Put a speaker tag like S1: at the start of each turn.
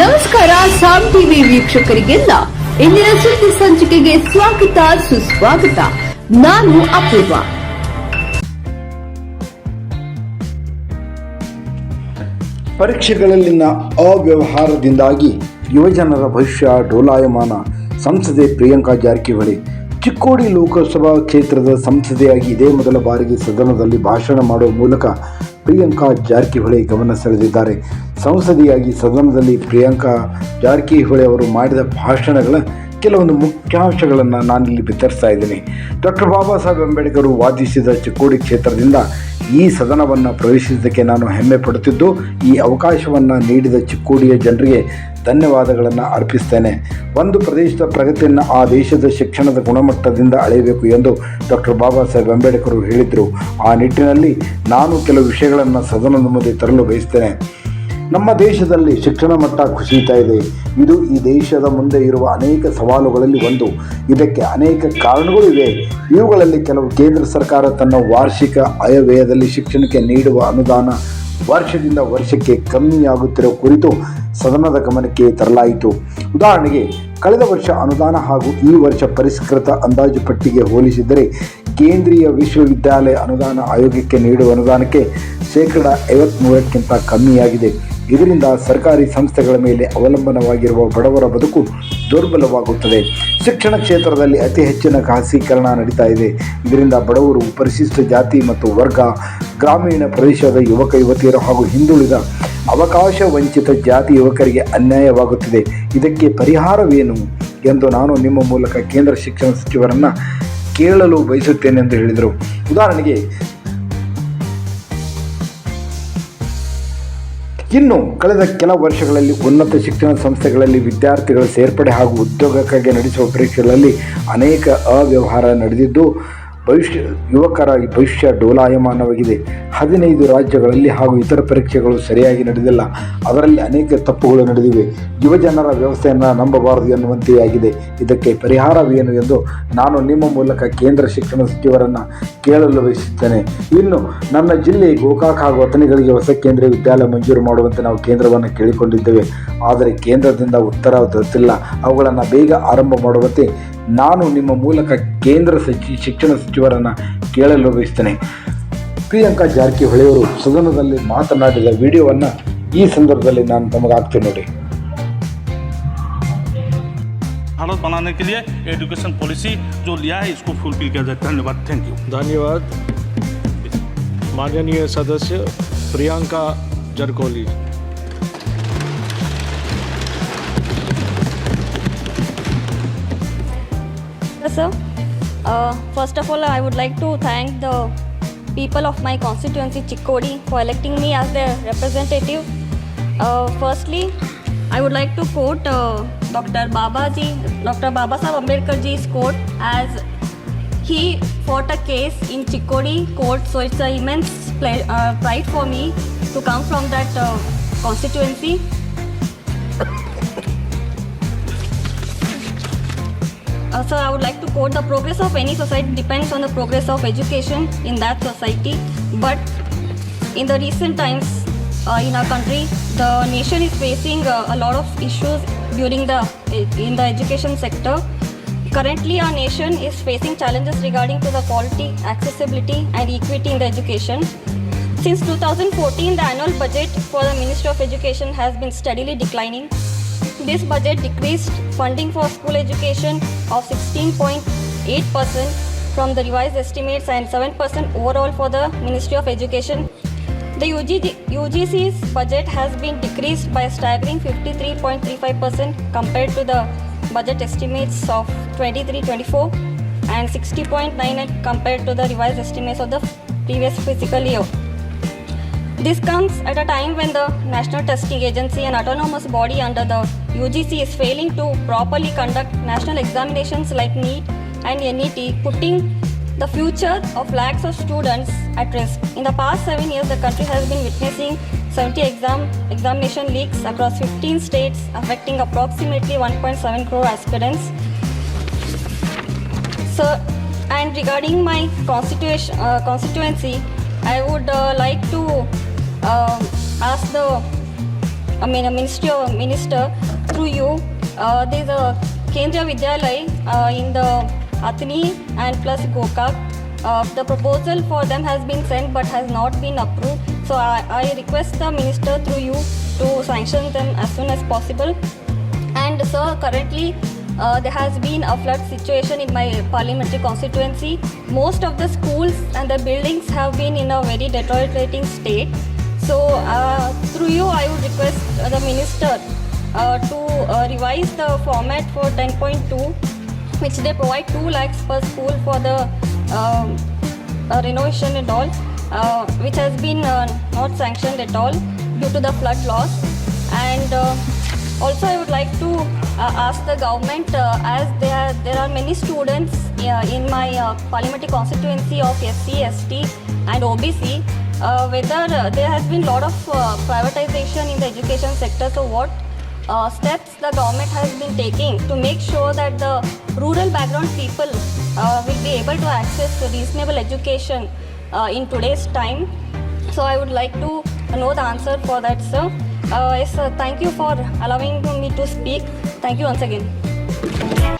S1: ನಮಸ್ಕಾರ, ಸಾಮ್ ಟಿವಿ ವೀಕ್ಷಕರಿಗೆಲ್ಲ ಇಂದಿನ ಸುದ್ದಿ ಸಂಚಿಕೆಗೆ ಸ್ವಾಗತ, ಸುಸ್ವಾಗತ. ನಾನು ಅಪೂರ್ವ.
S2: ಪರೀಕ್ಷೆಗಳಲ್ಲಿನ ಅವ್ಯವಹಾರದಿಂದಾಗಿ ಯುವಜನರ ಭವಿಷ್ಯ ಡೋಲಾಯಮಾನ. ಸಂಸದೆ ಪ್ರಿಯಾಂಕಾ ಜಾರಕಿಹೊಳಿ, ಚಿಕ್ಕೋಡಿ ಲೋಕಸಭಾ ಕ್ಷೇತ್ರದ ಸಂಸದೆಯಾಗಿ ಇದೇ ಮೊದಲ ಬಾರಿಗೆ ಸದನದಲ್ಲಿ ಭಾಷಣ ಮಾಡುವ ಮೂಲಕ ಪ್ರಿಯಾಂಕಾ ಜಾರಕಿಹೊಳಿ ಗಮನ ಸೆಳೆದಿದ್ದಾರೆ. ಸಂಸದಿಯಾಗಿ ಸದನದಲ್ಲಿ ಪ್ರಿಯಾಂಕಾ ಜಾರಕಿಹೊಳಿ ಅವರು ಮಾಡಿದ ಭಾಷಣಗಳ ಕೆಲವೊಂದು ಮುಖ್ಯಾಂಶಗಳನ್ನು ನಾನಿಲ್ಲಿ ಬಿತ್ತರಿಸ್ತಾ ಇದ್ದೀನಿ. ಡಾಕ್ಟರ್ ಬಾಬಾ ಸಾಹೇಬ್ ಅಂಬೇಡ್ಕರ್ ವಾದಿಸಿದ ಚಿಕ್ಕೋಡಿ ಕ್ಷೇತ್ರದಿಂದ ಈ ಸದನವನ್ನು ಪ್ರವೇಶಿಸಿದ್ದಕ್ಕೆ ನಾನು ಹೆಮ್ಮೆ ಪಡುತ್ತಿದ್ದು, ಈ ಅವಕಾಶವನ್ನು ನೀಡಿದ ಚಿಕ್ಕೋಡಿಯ ಜನರಿಗೆ ಧನ್ಯವಾದಗಳನ್ನು ಅರ್ಪಿಸ್ತೇನೆ. ಒಂದು ಪ್ರದೇಶದ ಪ್ರಗತಿಯನ್ನು ಆ ದೇಶದ ಶಿಕ್ಷಣದ ಗುಣಮಟ್ಟದಿಂದ ಅಳೆಯಬೇಕು ಎಂದು ಡಾಕ್ಟರ್ ಬಾಬಾ ಸಾಹೇಬ್ ಅಂಬೇಡ್ಕರ್ ಹೇಳಿದರು. ಆ ನಿಟ್ಟಿನಲ್ಲಿ ನಾನು ಕೆಲವು ವಿಷಯಗಳನ್ನು ಸದನದ ಮುಂದೆ ತರಲು ಬಯಸ್ತೇನೆ. ನಮ್ಮ ದೇಶದಲ್ಲಿ ಶಿಕ್ಷಣ ಮಟ್ಟ ಕುಸಿಯುತ್ತಾ ಇದೆ. ಇದು ಈ ದೇಶದ ಮುಂದೆ ಇರುವ ಅನೇಕ ಸವಾಲುಗಳಲ್ಲಿ ಒಂದು. ಇದಕ್ಕೆ ಅನೇಕ ಕಾರಣಗಳು ಇವೆ. ಇವುಗಳಲ್ಲಿ ಕೆಲವು ಕೇಂದ್ರ ಸರ್ಕಾರ ತನ್ನ ವಾರ್ಷಿಕ ಆಯವ್ಯಯದಲ್ಲಿ ಶಿಕ್ಷಣಕ್ಕೆ ನೀಡುವ ಅನುದಾನ ವರ್ಷದಿಂದ ವರ್ಷಕ್ಕೆ ಕಮ್ಮಿಯಾಗುತ್ತಿರುವ ಕುರಿತು ಸದನದ ಗಮನಕ್ಕೆ ತರಲಾಯಿತು. ಉದಾಹರಣೆಗೆ, ಕಳೆದ ವರ್ಷ ಅನುದಾನ ಹಾಗೂ ಈ ವರ್ಷ ಪರಿಷ್ಕೃತ ಅಂದಾಜು ಪಟ್ಟಿಗೆ ಹೋಲಿಸಿದರೆ, ಕೇಂದ್ರೀಯ ವಿಶ್ವವಿದ್ಯಾಲಯ ಅನುದಾನ ಆಯೋಗಕ್ಕೆ ನೀಡುವ ಅನುದಾನಕ್ಕೆ ಶೇಕಡ ಐವತ್ತ್ಮೂರಕ್ಕಿಂತ ಕಮ್ಮಿಯಾಗಿದೆ. ಇದರಿಂದ ಸರ್ಕಾರಿ ಸಂಸ್ಥೆಗಳ ಮೇಲೆ ಅವಲಂಬನವಾಗಿರುವ ಬಡವರ ಬದುಕು ದುರ್ಬಲವಾಗುತ್ತದೆ. ಶಿಕ್ಷಣ ಕ್ಷೇತ್ರದಲ್ಲಿ ಅತಿ ಹೆಚ್ಚಿನ ಖಾಸಗೀಕರಣ ನಡೀತಾ ಇದೆ. ಇದರಿಂದ ಬಡವರು ಪರಿಶಿಷ್ಟ ಜಾತಿ ಮತ್ತು ವರ್ಗ ಗ್ರಾಮೀಣ ಪ್ರದೇಶದ ಯುವಕ, ಯುವತಿಯರು ಹಾಗೂ ಹಿಂದುಳಿದ ಅವಕಾಶ ವಂಚಿತ ಜಾತಿ ಯುವಕರಿಗೆ ಅನ್ಯಾಯವಾಗುತ್ತಿದೆ. ಇದಕ್ಕೆ ಪರಿಹಾರವೇನು ಎಂದು ನಾನು ನಿಮ್ಮ ಮೂಲಕ ಕೇಂದ್ರ ಶಿಕ್ಷಣ ಸಚಿವರನ್ನು ಕೇಳಲು ಬಯಸುತ್ತೇನೆ ಎಂದು ಹೇಳಿದರು. ಉದಾಹರಣೆಗೆ, ಇನ್ನು ಕಳೆದ ಕೆಲ ವರ್ಷಗಳಲ್ಲಿ ಉನ್ನತ ಶಿಕ್ಷಣ ಸಂಸ್ಥೆಗಳಲ್ಲಿ ವಿದ್ಯಾರ್ಥಿಗಳ ಸೇರ್ಪಡೆ ಹಾಗೂ ಉದ್ಯೋಗಕ್ಕಾಗಿ ನಡೆಸುವ ಪರೀಕ್ಷೆಗಳಲ್ಲಿ ಅನೇಕ ಅವ್ಯವಹಾರ ನಡೆದಿದ್ದು ಭವಿಷ್ಯ ಯುವಕರಾಗಿ ಭವಿಷ್ಯ ಡೋಲಾಯಮಾನವಾಗಿದೆ. ಹದಿನೈದು ರಾಜ್ಯಗಳಲ್ಲಿ ಹಾಗೂ ಇತರ ಪರೀಕ್ಷೆಗಳು ಸರಿಯಾಗಿ ನಡೆದಿಲ್ಲ. ಅದರಲ್ಲಿ ಅನೇಕ ತಪ್ಪುಗಳು ನಡೆದಿವೆ. ಯುವಜನರ ವ್ಯವಸ್ಥೆಯನ್ನು ನಂಬಬಾರದು ಎನ್ನುವಂತೆಯಾಗಿದೆ. ಇದಕ್ಕೆ ಪರಿಹಾರವೇನು ಎಂದು ನಾನು ನಿಮ್ಮ ಮೂಲಕ ಕೇಂದ್ರ ಶಿಕ್ಷಣ ಸಚಿವರನ್ನು ಕೇಳಲು ಬಯಸುತ್ತೇನೆ. ಇನ್ನು ನನ್ನ ಜಿಲ್ಲೆ ಗೋಕಾಕ್ ಹಾಗೂ ಅಥಣಿಗಳಿಗೆ ಹೊಸ ಕೇಂದ್ರೀಯ ವಿದ್ಯಾಲಯ ಮಂಜೂರು ಮಾಡುವಂತೆ ನಾವು ಕೇಂದ್ರವನ್ನು ಕೇಳಿಕೊಂಡಿದ್ದೇವೆ. ಆದರೆ ಕೇಂದ್ರದಿಂದ ಉತ್ತರ ದೊರೆತಿಲ್ಲ. ಅವುಗಳನ್ನು ಬೇಗ ಆರಂಭ ಮಾಡುವಂತೆ ನಾನು ನಿಮ್ಮ ಮೂಲಕ ಕೇಂದ್ರ ಸಚಿ ಶಿಕ್ಷಣ ಸಚಿವರನ್ನು ಕೇಳಲು ಬಯಸ್ತೇನೆ ಪ್ರಿಯಾಂಕಾ ಜಾರಕಿಹೊಳಿ ಅವರು ಸದನದಲ್ಲಿ ಮಾತನಾಡಿದ ವಿಡಿಯೋವನ್ನು ಈ ಸಂದರ್ಭದಲ್ಲಿ ನಾನು ತಮಗೆ ಹಾಕ್ತೀನಿ ನೋಡಿ
S3: भारत बनाने के लिए एजुकेशन पॉलिसी जो लिया है इसको फुलफिल किया जाए धन्यवाद थैंक यू
S4: धन्यवाद माननीय सदस्य Priyanka जरकोली
S5: Sir. Uh, first of all, I would like to thank the people of my constituency, Chikkodi, for electing me as their representative. Uh, firstly, I would like to quote uh, Dr. Babaji, Dr. Baba Sahib Ambedkar ji's quote as he fought a case in Chikkodi court, so it's an immense uh, pride for me to come from that uh, constituency. So I would like to quote the progress of any society depends on the progress of education in that society. But in the recent times uh, in our country, the nation is facing uh, a lot of issues during the in the education sector. Currently, our nation is facing challenges regarding to the quality, accessibility, and equity in the education. Since 2014, the annual budget for the Ministry of Education has been steadily declining. This budget decreased funding for school education of 16.8% from the revised estimates and 7% overall for the Ministry of Education. The UGC, UGC's budget has been decreased by a staggering 53.35% compared to the budget estimates of 23-24 and 60.98 compared to the revised estimates of the previous fiscal year. This comes at a time when the National Testing Agency, an autonomous body under the UGC, is failing to properly conduct national examinations like NEET and NET, putting the future of lakhs of students at risk. In the past seven years, the country has been witnessing 70 exam examination leaks across 15 states, affecting approximately 1.7 crore aspirants. So, and regarding my uh, constituency, I would uh, like to um ask the I mean, a ministry of minister through you. Uh, there's a Kendriya Vidyalay uh, in the Athni and plus Gokak. Uh, the proposal for them has been sent but has not been approved. So I, I request the minister through you to sanction them as soon as possible. And sir, currently uh, there has been a flood situation in my parliamentary constituency. Most of the schools and the buildings have been in a very deteriorating state. So uh, through you, I would request the minister to uh, revise the format for 10.2, which they provide 2 lakhs per school for the um, uh, renovation and all, uh, which has been uh, not sanctioned at all due to the flood loss. And uh, also, I would like to uh, ask the government, uh, as there are, there are many students uh, in my uh, parliamentary constituency of SC, ST, and OBC, uh, whether uh, there has been a lot of uh, privatization in the education sector. So, what uh, steps the government has been taking to make sure that the rural background people uh, will be able to access reasonable education uh, in today's time. So I would like to know the answer for that, sir. Uh, yes, sir. Thank you for allowing me to speak. Thank you once again.